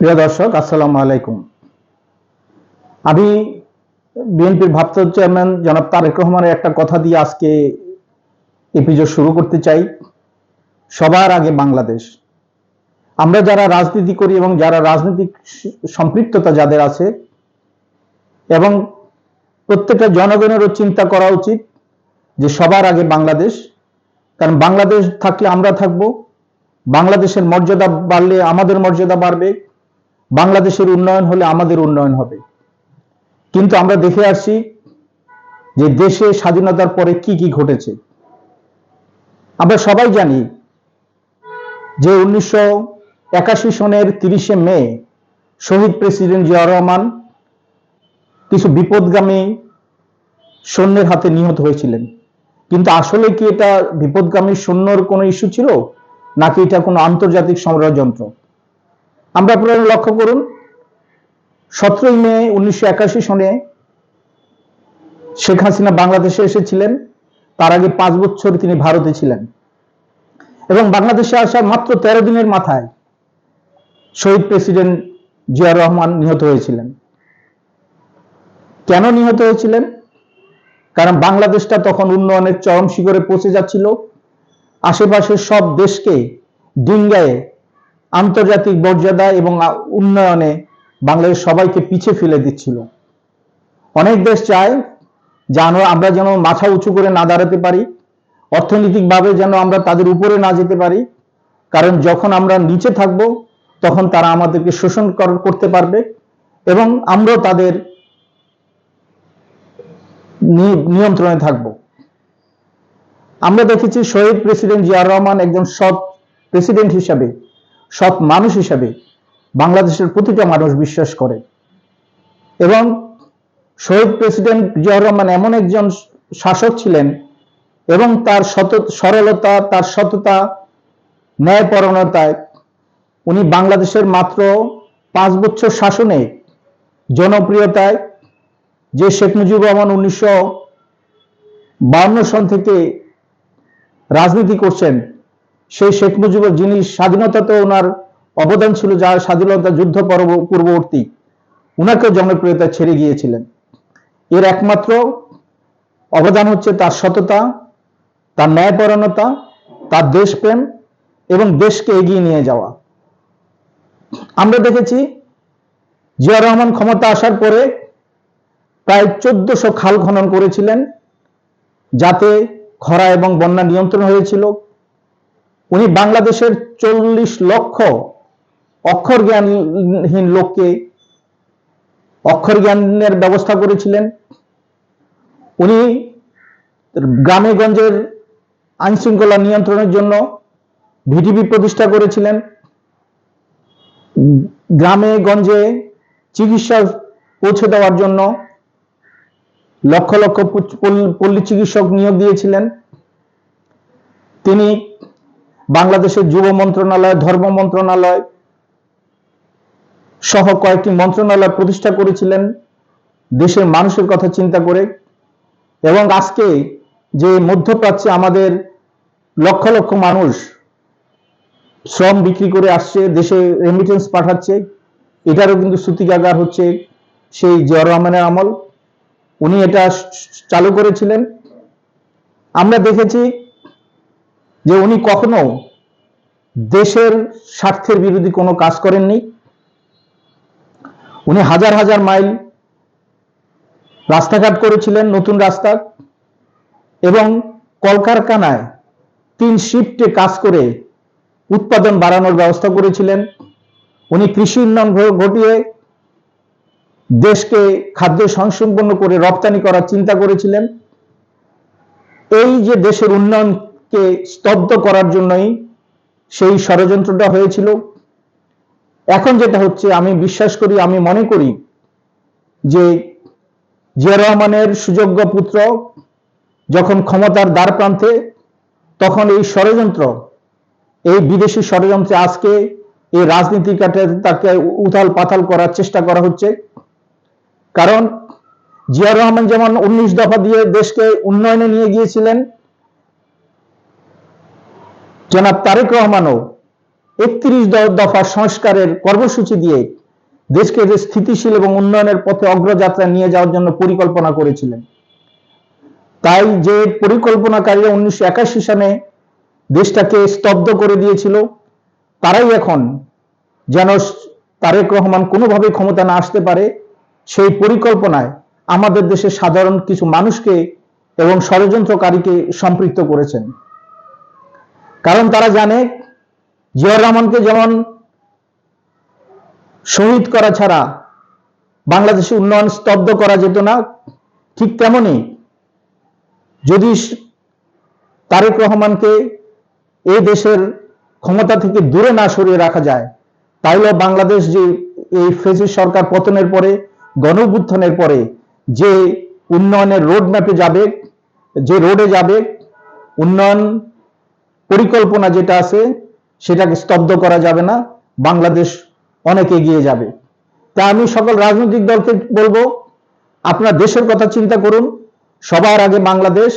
প্রিয় দর্শক, আসসালামু আলাইকুম। আমি বিএনপির ভাবসাব চেয়ারম্যান জনাব তারেক রহমানের একটা কথা দিয়ে আজকে এপিসোড শুরু করতে চাই। সবার আগে বাংলাদেশ। আমরা যারা রাজনীতি করি এবং যারা রাজনৈতিক সম্পৃক্ততা যাদের আছে, এবং প্রত্যেকটা জনগণেরও চিন্তা করা উচিত যে সবার আগে বাংলাদেশ। কারণ বাংলাদেশ থাকলে আমরা থাকব, বাংলাদেশের মর্যাদা বাড়লে আমাদের মর্যাদা বাড়বে। বাংলাদেশের উন্নয়ন হলে আমাদের উন্নয়ন হবে। কিন্তু আমরা দেখে আসছি যে দেশে স্বাধীনতার পরে কি কি ঘটেছে। আমরা সবাই জানি যে উনিশশো একাশি সনের তিরিশে মে শহীদ প্রেসিডেন্ট জিয়া রহমান কিছু বিপদগামী সৈন্যের হাতে নিহত হয়েছিলেন। কিন্তু আসলে কি এটা বিপদগামী সৈন্যর কোনো ইস্যু ছিল, নাকি এটা কোনো আন্তর্জাতিক ষড়যন্ত্র আমরা আপনারা লক্ষ্য করুন, সতেরোই মে উনিশশো একাশি সনে শেখ হাসিনা বাংলাদেশে এসেছিলেন। তার আগে পাঁচ বছর তিনি ভারতে ছিলেন। এবং বাংলাদেশে আসার মাত্র তেরো দিনের মাথায় শহীদ প্রেসিডেন্ট জিয়া রহমান নিহত হয়েছিলেন। কেন নিহত হয়েছিলেন? কারণ বাংলাদেশটা তখন উন্নয়নের চরম শিখরে পৌঁছে যাচ্ছিল। আশেপাশের সব দেশকে ডিঙ্গায় আন্তর্জাতিক মর্যাদা এবং উন্নয়নে বাংলাদেশ সবাইকে পিছে ফেলে দিচ্ছিল। অনেক দেশ চায় যেন আমরা যেন মাথা উঁচু করে না দাঁড়াতে পারি, অর্থনৈতিকভাবে যেন আমরা তাদের উপরে না যেতে পারি, কারণ যখন আমরা নিচে থাকব, তখন তারা আমাদেরকে শোষণ করতে পারবে এবং আমরাও তাদের নিয়ন্ত্রণে থাকব। আমরা দেখেছি শহীদ প্রেসিডেন্ট জিয়া রহমান একজন সৎ প্রেসিডেন্ট হিসাবে সৎ মানুষ হিসাবে বাংলাদেশের প্রতিটা মানুষ বিশ্বাস করে। এবং শহীদ প্রেসিডেন্ট জিয়াউর রহমান এমন একজন শাসক ছিলেন এবং তার সত, সরলতা, তার সততা ন্যায়পরণতায় উনি বাংলাদেশের মাত্র পাঁচ বছর শাসনে জনপ্রিয়তায় যে শেখ মুজিবুর রহমান উনিশশো বাউন্ন সন থেকে রাজনীতি করছেন সেই শেখ মুজিবুর যিনি স্বাধীনতাতে ওনার অবদান ছিল, যার স্বাধীনতা যুদ্ধ পূর্ববর্তী, উনাকে জনপ্রিয়তা ছেড়ে গিয়েছিলেন। এর একমাত্র অবদান হচ্ছে তার সততা, তার ন্যায়পরণতা তার দেশপ্রেম এবং দেশকে এগিয়ে নিয়ে যাওয়া। আমরা দেখেছি জিয়া রহমান ক্ষমতা আসার পরে প্রায় চোদ্দশো খাল খনন করেছিলেন, যাতে খরা এবং বন্যা নিয়ন্ত্রণ হয়েছিল। উনি বাংলাদেশের চল্লিশ লক্ষ অক্ষর জ্ঞানহীন লোককে অক্ষর জ্ঞানের ব্যবস্থা করেছিলেন। উনি গ্রামে গঞ্জের আইন শৃঙ্খলা নিয়ন্ত্রণের জন্য ভিডিপি প্রতিষ্ঠা করেছিলেন। গ্রামে গঞ্জে চিকিৎসা পৌঁছে দেওয়ার জন্য লক্ষ লক্ষ পল্লী চিকিৎসক নিয়োগ দিয়েছিলেন। তিনি বাংলাদেশের যুব মন্ত্রণালয়, ধর্ম মন্ত্রণালয় সহ কয়েকটি মন্ত্রণালয় প্রতিষ্ঠা করেছিলেন। দেশের মানুষের কথা চিন্তা করে এবং আজকে যে মধ্যপ্রাচ্যে আমাদের লক্ষ লক্ষ মানুষ শ্রম বিক্রি করে আসছে, দেশে রেমিটেন্স পাঠাচ্ছে, এটারও কিন্তু শ্রুতিকাগার হচ্ছে সেই জিয়া রহমানের আমল। উনি এটা চালু করেছিলেন। আমরা দেখেছি যে উনি কখনো দেশের স্বার্থের বিরোধী কোনো কাজ করেননি। উনি হাজার হাজার মাইল রাস্তাঘাট করেছিলেন, নতুন রাস্তা, এবং কলকারখানায় তিন শিফটে কাজ করে উৎপাদন বাড়ানোর ব্যবস্থা করেছিলেন। উনি কৃষি উন্নয়ন ঘটিয়ে দেশকে খাদ্য সংসম্পন্ন করে রপ্তানি করার চিন্তা করেছিলেন। এই যে দেশের উন্নয়নকে স্তব্ধ করার জন্যই সেই ষড়যন্ত্রটা হয়েছিল। এখন যেটা হচ্ছে, আমি বিশ্বাস করি, আমি মনে করি যে জিয়া রহমানের সুযোগ্য পুত্র যখন ক্ষমতার দ্বার প্রান্তে, তখন এই ষড়যন্ত্র, এই বিদেশি ষড়যন্ত্রে আজকে এই রাজনীতি কাটে, তাকে উথাল পাথাল করার চেষ্টা করা হচ্ছে। কারণ জিয়া রহমান যেমন উনিশ দফা দিয়ে দেশকে উন্নয়নে নিয়ে গিয়েছিলেন জনাব তারেক রহমানও একত্রিশ দফা সংস্কারের কর্মসূচি দিয়ে দেশকে যে স্থিতিশীল এবং উন্নয়নের পথে অগ্রযাত্রা নিয়ে যাওয়ার জন্য পরিকল্পনা করেছিলেন। তাই যে পরিকল্পনাকারীরা উনিশশো একাশি সালে দেশটাকে স্তব্ধ করে দিয়েছিল, তারাই এখন যেন তারেক রহমান কোনোভাবে ক্ষমতা না আসতে পারে, সেই পরিকল্পনায় আমাদের দেশের সাধারণ কিছু মানুষকে এবং ষড়যন্ত্রকারীকে সম্পৃক্ত করেছেন। কারণ তারা জানে জিয়াউর রহমানকে যেমন শহীদ করা ছাড়া বাংলাদেশে উন্নয়ন স্তব্ধ করা যেত না, ঠিক তেমনি যদি তারেক রহমানকে এই দেশের ক্ষমতা থেকে দূরে না সরিয়ে রাখা যায় তাহলে বাংলাদেশ যে এই ফেসিস সরকার পতনের পরে গণ পরে যে উন্নয়নের রোড ম্যাপে যাবে, যে রোডে যাবে, উন্নয়ন পরিকল্পনা যেটা আছে, সেটাকে স্তব্ধ করা যাবে না। বাংলাদেশ অনেক এগিয়ে যাবে। তা আমি সকল রাজনৈতিক দলকে বলব, আপনার দেশের কথা চিন্তা করুন। সবার আগে বাংলাদেশ।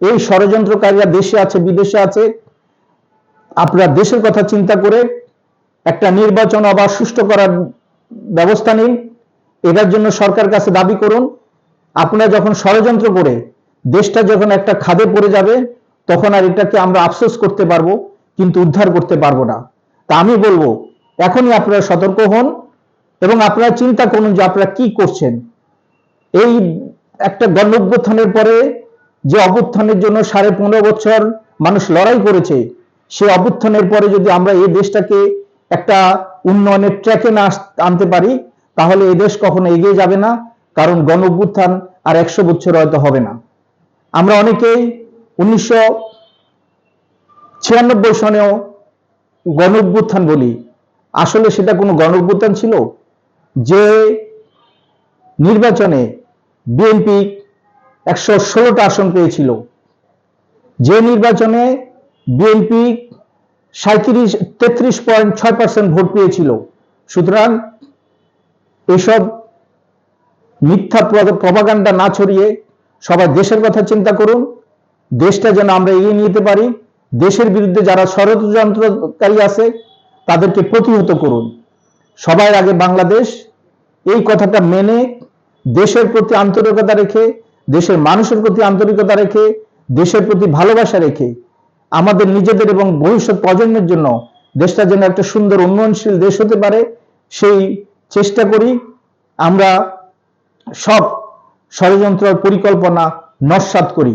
এই ষড়যন্ত্রকারীরা দেশে আছে, বিদেশে আছে। আপনার দেশের কথা চিন্তা করে একটা নির্বাচন আবার সুষ্ঠু করার ব্যবস্থা নিন। এটার জন্য সরকার কাছে দাবি করুন। আপনারা যখন ষড়যন্ত্র করে দেশটা যখন একটা খাদে পড়ে যাবে তখন আর এটাকে আমরা আফসোস করতে পারব, কিন্তু উদ্ধার করতে পারব না। তা আমি বলব, এখনই আপনারা সতর্ক হন এবং আপনারা চিন্তা করুন যে আপনারা কি করছেন। এই একটা গণ অভ্যুত্থানের পরে যে অভ্যুত্থানের জন্য সাড়ে পনেরো বছর মানুষ লড়াই করেছে, সে অভ্যুত্থানের পরে যদি আমরা এই দেশটাকে একটা উন্নয়নের ট্র্যাকে না আনতে পারি, তাহলে এই দেশ কখনো এগিয়ে যাবে না, কারণ গণ অভ্যুত্থান আর একশো বছর হয়তো হবে না। আমরা অনেকেই উনিশশো ছিয়ানব্বই সনেও গণ বলি। আসলে সেটা কোনো গণ ছিল? যে নির্বাচনে বিএনপি একশো ষোলোটা আসন পেয়েছিল। যে নির্বাচনে বিএনপি সাঁত্রিশ তেত্রিশ পয়েন্ট ছয় পার্সেন্ট ভোট পেয়েছিল। সুতরাং এসব মিথ্যা প্রভাগান্ডা না ছড়িয়ে সবাই দেশের কথা চিন্তা করুন। দেশটা যেন আমরা এগিয়ে নিতে পারি, দেশের বিরুদ্ধে যারা ষড়যন্ত্রকারী আছে, তাদেরকে প্রতিহত করুন। সবার আগে বাংলাদেশ, এই কথাটা মেনে দেশের প্রতি আন্তরিকতা রেখে, দেশের মানুষের প্রতি আন্তরিকতা রেখে, দেশের প্রতি ভালোবাসা রেখে, আমাদের নিজেদের এবং ভবিষ্যৎ প্রজন্মের জন্য দেশটা যেন একটা সুন্দর উন্নয়নশীল দেশ হতে পারে, সেই চেষ্টা করি। আমরা সব ষড়যন্ত্র পরিকল্পনা নস্বাত করি।